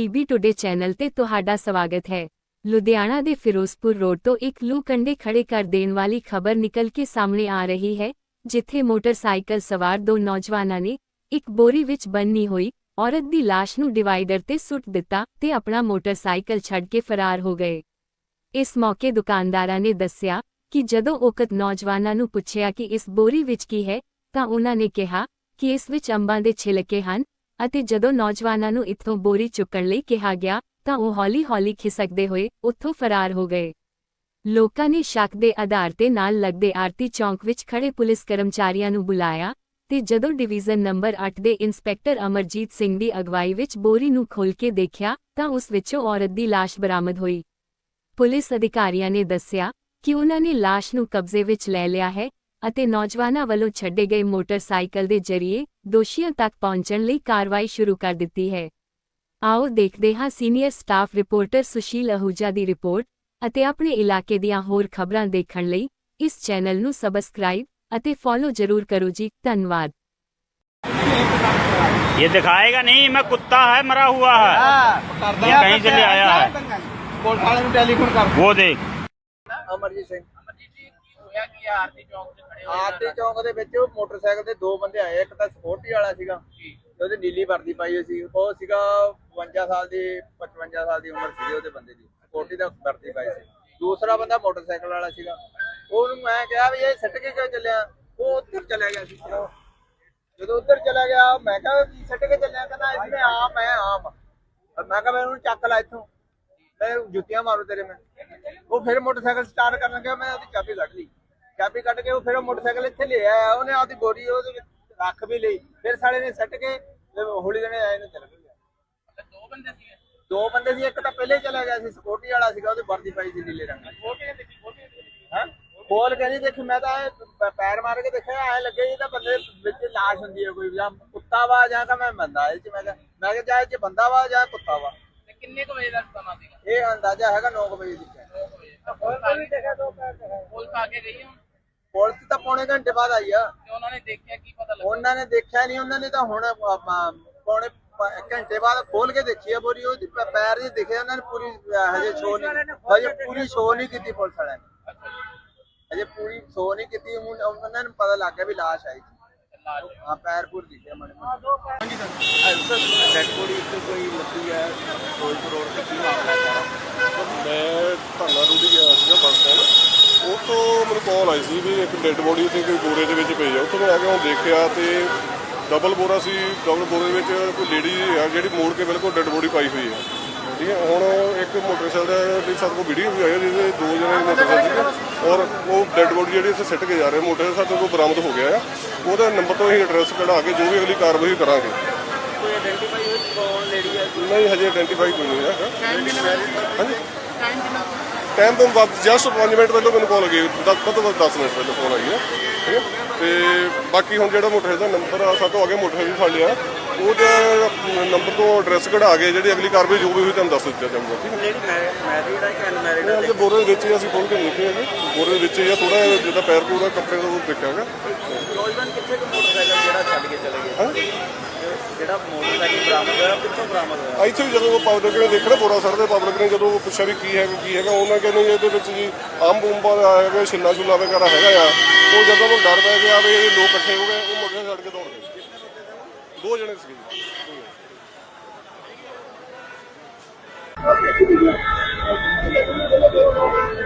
PB today channel ਤੇ ਤੁਹਾਡਾ ਸਵਾਗਤ ਹੈ। ਲੁਧਿਆਣਾ ਦੇ ਫਿਰੋਜ਼ਪੁਰ ਰੋਡ ਤੋਂ ਇੱਕ ਲੂ ਕੰਡੇ ਖੜੇ ਕਰ ਦੇਣ ਵਾਲੀ ਖਬਰ ਨਿਕਲ ਕੇ ਸਾਹਮਣੇ ਆ ਰਹੀ ਹੈ, ਜਿੱਥੇ ਮੋਟਰਸਾਈਕਲ ਸਵਾਰ ਦੋ ਨੌਜਵਾਨਾਂ ਨੇ ਇੱਕ ਬੋਰੀ ਵਿੱਚ ਬੰਨੀ ਹੋਈ ਔਰਤ ਦੀ ਲਾਸ਼ ਨੂੰ ਡਿਵਾਈਡਰ ਤੇ ਸੁੱਟ ਦਿੱਤਾ ਤੇ ਆਪਣਾ ਮੋਟਰਸਾਈਕਲ ਛੱਡ ਕੇ ਫਰਾਰ ਹੋ ਗਏ। ਇਸ ਮੌਕੇ ਦੁਕਾਨਦਾਰਾਂ ਨੇ ਦੱਸਿਆ ਕਿ ਜਦੋਂ ਉਕਤ ਨੌਜਵਾਨਾਂ ਨੂੰ ਪੁੱਛਿਆ ਕਿ ਇਸ ਬੋਰੀ ਵਿੱਚ ਕੀ ਹੈ, ਤਾਂ ਉਹਨਾਂ ਨੇ ਕਿਹਾ ਕਿ ਇਸ ਵਿੱਚ ਅੰਬਾਂ ਦੇ ਛਿਲਕੇ ਹਨ ਅਤੇ ਜਦੋਂ ਨੌਜਵਾਨਾਂ ਨੂੰ ਇੱਥੋਂ ਬੋਰੀ ਚੁੱਕਣ ਲਈ ਕਿਹਾ ਗਿਆ, ਤਾਂ ਉਹ ਹੌਲੀ-ਹੌਲੀ ਖਿਸਕਦੇ ਹੋਏ ਉੱਥੋਂ ਫਰਾਰ ਹੋ ਗਏ। ਲੋਕਾਂ ਨੇ ਸ਼ੱਕ ਦੇ ਆਧਾਰ ਤੇ ਨਾਲ ਲੱਗਦੇ ਆਰਤੀ ਚੌਂਕ ਵਿੱਚ ਖੜੇ ਪੁਲਿਸ ਕਰਮਚਾਰੀਆਂ ਨੂੰ ਬੁਲਾਇਆ ਤੇ ਜਦੋਂ ਡਿਵੀਜ਼ਨ ਨੰਬਰ 8 ਦੇ ਇੰਸਪੈਕਟਰ ਅਮਰਜੀਤ ਸਿੰਘ ਦੀ ਅਗਵਾਈ ਵਿੱਚ ਬੋਰੀ ਨੂੰ ਖੋਲ ਕੇ ਦੇਖਿਆ, ਤਾਂ ਉਸ ਵਿੱਚੋਂ ਔਰਤ ਦੀ ਲਾਸ਼ ਬਰਾਮਦ ਹੋਈ। ਪੁਲਿਸ ਅਧਿਕਾਰੀਆਂ ਨੇ ਦੱਸਿਆ ਕਿ ਉਹਨਾਂ ਨੇ ਲਾਸ਼ ਨੂੰ ਕਬਜ਼ੇ ਵਿੱਚ ਲੈ ਲਿਆ ਹੈ ਅਤੇ ਨੌਜਵਾਨਾਂ ਵੱਲੋਂ ਛੱਡੇ ਗਏ ਮੋਟਰਸਾਈਕਲ ਦੇ ਜ਼ਰੀਏ ਦੋਸ਼ੀਆਂ ਤੱਕ ਪਹੁੰਚਣ ਲਈ ਕਾਰਵਾਈ ਸ਼ੁਰੂ ਕਰ ਦਿੱਤੀ ਹੈ ਆਓ ਦੇਖਦੇ ਹਾਂ senior staff reporter Sushil Ahuja ਦੀ ਰਿਪੋਰਟ ਅਤੇ ਆਪਣੇ ਇਲਾਕੇ ਦੀਆਂ ਹੋਰ ਖਬਰਾਂ ਦੇਖਣ ਲਈ ਇਸ ਚੈਨਲ ਨੂੰ ਸਬਸਕ੍ਰਾਈਬ ਅਤੇ ਫੋਲੋ ਜ਼ਰੂਰ ਕਰੋ ਜੀ ਧੰਨਵਾਦ ये दिखाएगा नहीं मैं कुत्ता है मरा हुआ है ये कहीं से ले आया है ਪੁਲਿਸ ਵਾਲੇ ਨੂੰ ਟੈਲੀਫੋਨ ਕਰ वो देख ਅਮਰਜੀਤ ਸਿੰਘ ਅਮਰਜੀਤ ਜੀ ਹੋਇਆ ਕੀ ਆ ਆਰਤੀ ਚੌਂਕ 'ਚ ਖੜੇ ਹੋਏ ਆਰਤੀ ਚੌਂਕ ਦੇ ਵਿੱਚ ਉਹ ਮੋਟਰਸਾਈਕਲ ਤੇ ਦੋ ਬੰਦੇ ਆਏ ਇੱਕ ਤਾਂ ਸਪੋਰਟੀ ਵਾਲਾ ਸੀਗਾ ਤੇ ਉਹਦੀ ਨੀਲੀ ਵਰਦੀ ਪਾਈ ਹੋਈ ਸੀ। ਉਹ ਸੀਗਾ 52 ਸਾਲ ਦੀ 55 ਸਾਲ ਦੀ ਉਮਰ ਸੀ ਉਹਦੇ ਬੰਦੇ ਦੀ। ਸਪੋਰਟੀ ਦਾ ਵਰਦੀ ਪਾਈ ਸੀ। ਦੂਸਰਾ ਬੰਦਾ ਮੋਟਰਸਾਈਕਲ ਵਾਲਾ ਸੀਗਾ। ਉਹਨੂੰ ਮੈਂ ਕਿਹਾ ਵੀ ਇਹ ਸਿੱਟ ਕੇ ਕਿਉਂ ਚੱਲਿਆ? ਉਹ ਉੱਧਰ ਚਲਾ ਗਿਆ ਸੀ। ਜਦੋਂ ਉੱਧਰ ਚਲਾ ਗਿਆ ਮੈਂ ਕਿਹਾ ਕੀ ਸਿੱਟ ਕੇ ਚੱਲਿਆ? ਕਹਿੰਦਾ ਇਸਨੇ ਆਮ ਹੈ ਔਰ ਮੈਂ ਕਿਹਾ ਮੈਂ ਉਹਨੂੰ ਚੱਕ ਲਾ ਇੱਥੋਂ। ਮੈਂ ਜੁੱਤੀਆਂ ਮਾਰੂ ਤੇਰੇ ਮੈਂ। ਉਹ ਫਿਰ ਮੋਟਰਸਾਈਕਲ ਸਟਾਰਟ ਕਰਨ ਲੱਗਾ ਮੈਂ ਉਹਦੀ ਚਾਬੀ ਕੱਢ ਲਈ। ਚਾਬੀ ਕੱਢ ਕੇ ਉਹ ਫਿਰ ਉਹ ਮੋਟਰਸਾਈਕਲ ਇੱਥੇ ਲੈ ਆਇਆ ਉਹਨੇ ਆਪਦੀ ਬੋਰੀ ਉਹਦੇ ਵਿੱਚ ਰੱਖ ਵੀ ਲਈ ਫਿਰ ਸਾਲੇ ਨੇ ਸੱਟ ਕੇ ਤੇ ਹੌਲੀ ਜਣੇ ਆਏ ਨੇ ਚਲ ਗਏ। ਦੋ ਬੰਦੇ ਸੀਗੇ? ਦੋ ਬੰਦੇ ਸੀ ਇੱਕ ਤਾਂ ਪਹਿਲੇ ਚਲਾ ਗਿਆ ਸੀ ਸਕਿਉਰਟੀ ਵਾਲਾ ਸੀਗਾ ਉਹਦੀ ਵਰਦੀ ਪਾਈ ਸੀ ਨੀਲੇ ਰੰਗ ਹਾਂ ਖੋਲ ਕੇ ਨਹੀਂ ਦੇਖੀ। ਮੈਂ ਤਾਂ ਪ- ਪੈਰ ਮਾਰ ਕੇ ਦੇਖਿਆ ਐ ਲੱਗੇ ਜੀ ਤਾਂ ਬੰਦੇ ਵਿੱਚ ਲਾਸ਼ ਹੁੰਦੀ ਹੈ ਕੋਈ ਜਾਂ ਕੁੱਤਾ ਵਾ ਜਾਂ ਤਾਂ ਮੈਂ ਬੰਦਾ ਇਹ ਚ ਮੈਂ ਕਿਹਾ ਮੈਂ ਕਿਹਾ ਚਾਹੇ ਜੇ ਬੰਦਾ ਵਾ ਜਾਂ ਕੁੱਤਾ ਵਾ। ਕਿੰਨੇ ਕੁ ਵਜੇ ਦਾ ਸਮਾਂ ਸੀਗਾ? ਇਹ ਅੰਦਾਜ਼ਾ ਹੈਗਾ 9 ਵਜੇ ਦੀ। 9 ਵਜੇ। ਪੁਲਿਸ ਆ ਕੇ ਗਈ ਹੁਣ? ਪੁਲਿਸ ਤਾਂ ਪੌਣੇ ਘੰਟੇ ਬਾਅਦ ਆਈ ਆ। ਤੇ ਉਹਨਾਂ ਨੇ ਦੇਖਿਆ ਕੀ ਪਤਾ ਲੱਗਾ? ਉਹਨਾਂ ਨੇ ਦੇਖਿਆ ਨਹੀਂ ਉਹਨਾਂ ਨੇ ਤਾਂ ਹੁਣ ਆਪਾਂ ਪੌਣੇ ਪ- ਘੰਟੇ ਬਾਅਦ ਖੋਲ ਕੇ ਦੇਖੀ ਆ ਬੋਰੀ ਉਹਦੀ ਪ- ਪੈਰ ਨਹੀਂ ਦਿਖੇ ਉਹਨਾਂ ਨੇ ਪੂਰੀ ਅਹ, ਹਜੇ ਸ਼ੋ ਨਹੀਂ ਹਜੇ ਪੂਰੀ ਸ਼ੋ ਨਹੀਂ ਕੀਤੀ ਪੁਲਿਸ ਵਾਲਿਆਂ ਨੇ। ਹਜੇ ਪੂਰੀ ਸ਼ੋ ਨਹੀਂ ਕੀਤੀ ਹੁਣ ਉਹਨਾਂ ਨੂੰ ਪਤਾ ਲੱਗ ਗਿਆ ਵੀ ਲਾਸ਼ ਆਈ ਲਾਸ਼ ਹਾਂ ਪੈਰ ਪੂਰ ਦਿਖਿਆ ਮੜੇ ਡੈਡ ਬੋਡੀ ਇੱਥੇ ਕੋਈ ਲੱਗੀ ਹੈ ਫਿਰੋਜ਼ਪੁਰ ਰੋਡ ਤੇ ਕੀ ਮਾਮਲਾ ਹੈ? ਸਾਰਾ ਮੈਂ ਧਰਨਾ ਰੂੜੀ ਗਿਆ ਸੀਗਾ ਬੱਸ ਸਟੈਂਡ ਉਹ ਤੋਂ ਮੈਨੂੰ ਕਾਲ ਆਈ ਸੀ ਵੀ ਇੱਕ ਡੈੱਡ ਬੋਡੀ ਉੱਥੇ ਕੋਈ ਬੋਰੇ ਦੇ ਵਿੱਚ ਪਈ ਆ। ਉੱਥੋਂ ਆ ਕੇ ਹੁਣ ਦੇਖਿਆ ਤੇ ਡਬਲ ਬੋਰਾ ਸੀ ਡਬਲ ਬੋਰੇ ਦੇ ਵਿੱਚ ਕੋਈ ਲੇਡੀ ਆ ਜਿਹੜੀ ਮੋੜ ਕੇ ਬਿਲਕੁਲ ਡੈੱਡ ਬੋਡੀ ਪਾਈ ਹੋਈ ਹੈ ਠੀਕ ਹੈ ਹੁਣ ਇੱਕ ਮੋਟਰਸਾਈਕਲ ਦੀ ਸਾਡੇ ਕੋਲ ਵੀਡੀਓ ਵੀ ਆਈ ਹੈ ਜਿਹਦੇ ਦੋ ਜਣੇ ਮੋਟਰਸਾਈਕਲ ਔਰ ਉਹ ਡੈੱਡ ਬੋਡੀ ਜਿਹੜੀ ਇੱਥੇ ਸਿੱਟ ਕੇ ਜਾ ਰਹੇ ਮੋਟਰਸਾਈਕਲ ਸਾਡੇ ਕੋਲ ਬਰਾਮਦ ਹੋ ਗਿਆ ਆ। ਉਹਦਾ ਨੰਬਰ ਤੋਂ ਅਸੀਂ ਐਡਰੈਸ ਕਢਾ ਕੇ ਜੋ ਵੀ ਅਗਲੀ ਕਾਰਵਾਈ ਕਰਾਂਗੇ। ਕੋਈ ਆਇਡੈਂਟੀਫਾਈ ਹੋਈ ਕੌਣ ਲੇਡੀ ਹੈ ਨਹੀਂ ਹਜੇ ਆਇਡੈਂਟੀਫਾਈ ਕੋਈ ਨਹੀਂ ਹੈਗਾ ਹਾਂਜੀ? ਟਾਈਮ ਕਿੰਨਾ ਟਾਈਮ ਤੋਂ ਬਾਅਦ ਜਸਟ 5 ਮਿੰਟ ਪਹਿਲਾਂ ਮੈਨੂੰ ਕਾਲ ਗਈ ਦਸ ਤੋਂ ਬਾਅਦ 10 ਮਿੰਟ ਪਹਿਲਾਂ ਫੋਨ ਆਈ ਹੈ ਠੀਕ ਹੈ? ਤੇ ਬਾਕੀ ਹੁਣ ਜਿਹੜਾ ਮੋਟਰਸਾਈਕਲ ਦਾ ਨੰਬਰ ਆ ਸਾਡੇ ਤੋਂ ਅੱਗੇ ਮੋਟਰਸਾਈਕਲ ਫੜ ਲਿਆ। ਉਹਦੇ ਨੰਬਰ ਤੋਂ ਐਡਰੈਸ ਕਢਾ ਕੇ ਜਿਹੜੀ ਅਗਲੀ ਕਾਰਵਾਈ ਜੋ ਵੀ ਹੋਈ ਤੁਹਾਨੂੰ ਦੱਸ ਦਿੱਤਾ ਜਾਊਗਾ ਠੀਕ ਹੈ? ਮੈਰਿਡ ਹੈ ਕਿ ਅਨਮੈਰਿਡ ਹੈ ਬੋਰੇ ਦੇ ਵਿੱਚ ਹੀ ਅਸੀਂ ਖੋਲ ਕੇ ਦੇਖੇ ਹੈਗੇ ਬੋਰੇ ਦੇ ਵਿੱਚ ਹੀ ਆ ਥੋੜਾ ਜਿੱਦਾਂ ਪੈਰ ਪੂਰਾ ਕੱਪੜੇ ਦਾ ਉਹ ਦੇਖਿਆ ਹੈਗਾ ਨੌਜਵਾਨ ਕਿੱਥੇ ਕੋ ਮੋਟਰਸਾਈਕਲ ਜਿਹੜਾ ਛੱਡ ਕੇ ਚਲੇ ਗਏ? ਜਿਹੜਾ ਮੋਟਰਸਾਈਕਲ ਬਰਾਮਦ ਹੋਇਆ, ਕਿੱਥੋਂ ਬਰਾਮਦ ਹੋਇਆ? ਇੱਥੇ ਵੀ ਜਦੋਂ ਪਬਲਿਕ ਨੇ ਦੇਖਿਆ ਬੋਰਾ ਸਰ ਦੇ ਪਬਲਿਕ ਨੇ ਜਦੋਂ ਪੁੱਛਿਆ ਵੀ ਕੀ ਹੈਗਾ ਕੀ ਹੈਗਾ, ਉਹਨਾਂ ਕਹਿੰਦੇ ਇਹਦੇ ਵਿੱਚ ਜੀ ਆਮ ਬੂੰਬਾ ਹੈਗਾ, ਛਿੱਲਾ ਛੁੱਲਾ ਵਗੈਰਾ ਹੈਗਾ ਆ। ਉਹ ਜਦੋਂ ਉਹ ਡਰ ਪੈ ਗਿਆ ਵੀ ਇਹ ਲੋਕ ਇਕੱਠੇ ਹੋ ਗਏ, ਉਹ ਮੁੰਡੇ ਛੱਡ ਕੇ ਦੌੜ ਗਏ। ਦੋ ਜਣੇ ਸੀਗੇ ਜੀ।